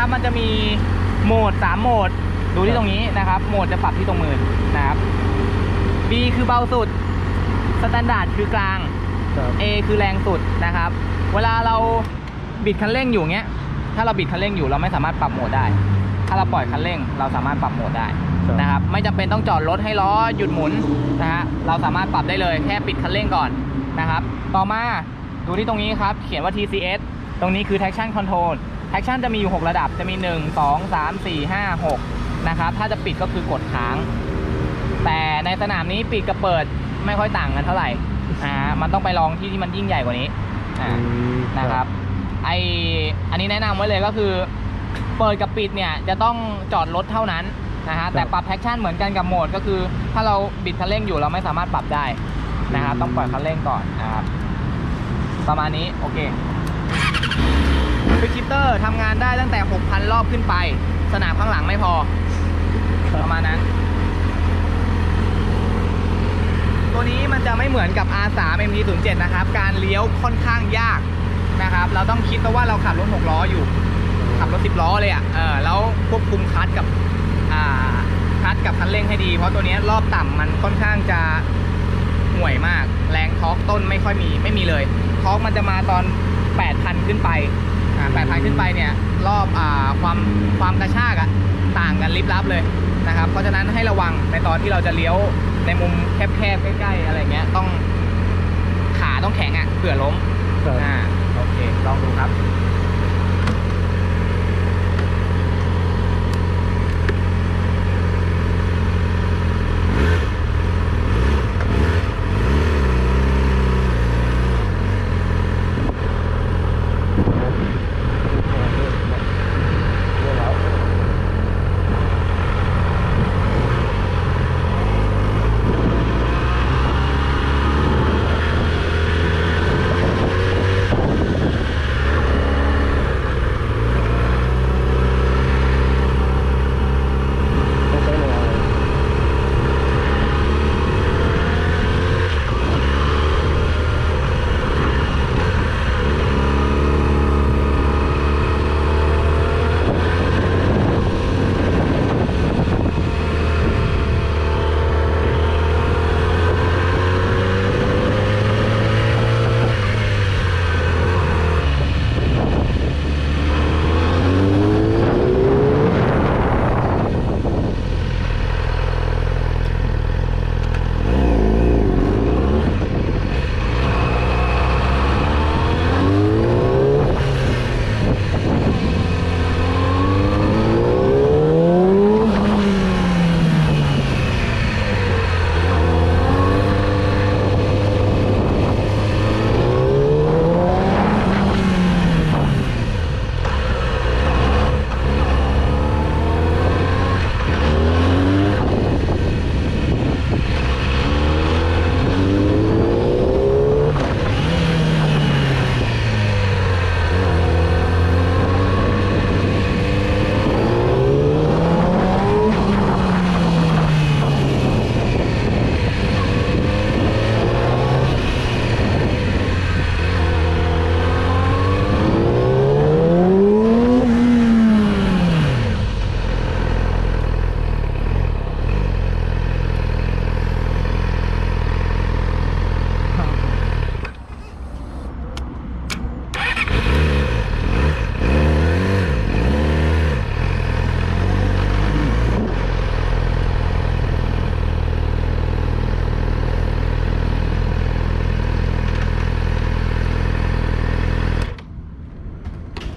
นะครับ มันจะมีโหมด 3 โหมด ดูที่ตรงนี้นะครับ โหมดจะปรับที่ตรงมือนะครับ B คือเบาสุด สแตนดาร์ดคือกลางครับ A คือแรงสุดนะครับ เวลาเราบิดคันเร่งอยู่เงี้ย ถ้าเราบิดคันเร่งอยู่เราไม่สามารถปรับโหมดได้ ถ้าเราปล่อยคันเร่ง เราสามารถปรับโหมดได้นะครับ ไม่จำเป็นต้องจอดรถให้ล้อหยุดหมุนนะฮะ เราสามารถปรับได้เลยแค่ปิดคันเร่งก่อนนะครับ ต่อมาดูที่ตรงนี้ครับ เขียนว่า TCS ตรงนี้คือ traction control traction จะมีอยู่ 6 ระดับจะมี 1 2 3 4 5 6 นะครับ ถ้าจะปิดก็คือกดค้าง แต่ในสนามนี้ปิดกับเปิดไม่ค่อยต่างกันเท่าไหร่อ่ามันต้องไปลองที่ที่มันยิ่งใหญ่กว่านี้อ่าอืมนะครับไออันนี้แนะนำไว้เลยก็คือ เปิดกับปิดเนี่ยจะต้องจอดรถเท่านั้นนะฮะแต่ปรับแท็กชั่นเหมือนกันกับโหมดก็คือ ถ้าเราบิดคันเร่งอยู่เราไม่สามารถปรับได้นะครับต้องปล่อยคันเร่งก่อนนะครับประมาณนี้โอเค ฟิกชิปเตอร์ทำงานได้ตั้งแต่ 6,000 รอบขึ้นไป สนามข้างหลังไม่พอ ประมาณนั้น ตัวนี้มันจะไม่เหมือนกับ R3 MT07 นะครับ การเลี้ยวค่อนข้างยากนะครับ เราต้องคิดว่าเราขับรถ 6 ล้ออยู่ ขับรถ 10 ล้อเลยอะ่ะเออแล้วควบคุมคลัตช์กับอ่าคลัตช์กับคันเร่งให้ดี เพราะตัวนี้รอบต่ำมันค่อนข้างจะห่วยมาก แรงทอร์กต้นไม่ค่อยมี ไม่มีเลยทอร์กมันจะมาตอน 8,000 ขึ้นไป 8,000 ขึ้นไปเนี่ยรอบอ่าความความกระชากอะต่างกันลิบลับเลยนะครับ เพราะฉะนั้นให้ระวังในตอนที่เราจะเลี้ยวในมุมแคบๆใกล้ๆอะไรเงี้ยต้องขาต้องแข็งอะเผื่อล้มครับอ่าโอเคลองดูครับ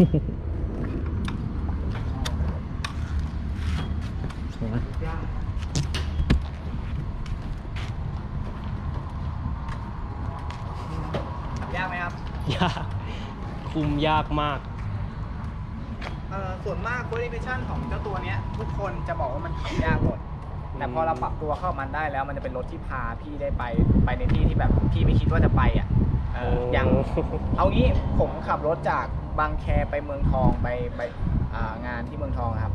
ยากไหมครับ ยาก คุมยากมาก เอ่อส่วนมาก qualification ของเจ้าตัวเนี้ย ทุกคนจะบอกว่ามันขับยากหมด แต่พอเราปรับตัวเข้ามันได้แล้ว มันจะเป็นรถที่พาพี่ได้ไปไปในที่ที่แบบพี่ไม่คิดว่าจะไปอะเออโอ้อย่าง เอางี้ผมขับรถจาก บางแคไปเมืองทองไปไปงานที่เมืองทองครับ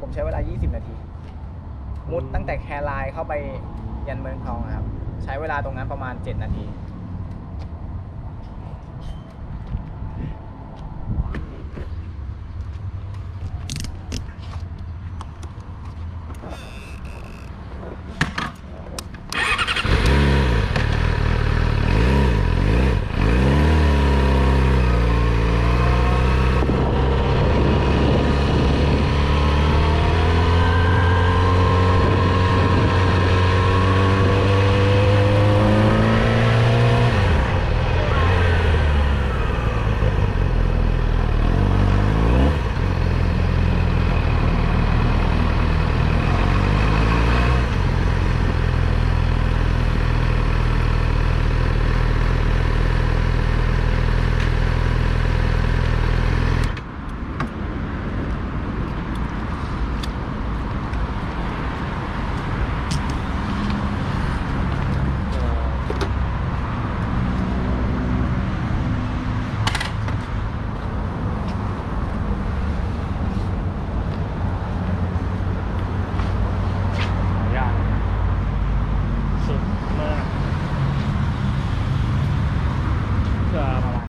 ผมใช้เวลา 20 นาที มุดตั้งแต่แครายเข้าไปยันเมืองทองครับ ใช้เวลาตรงนั้นประมาณ 7 นาที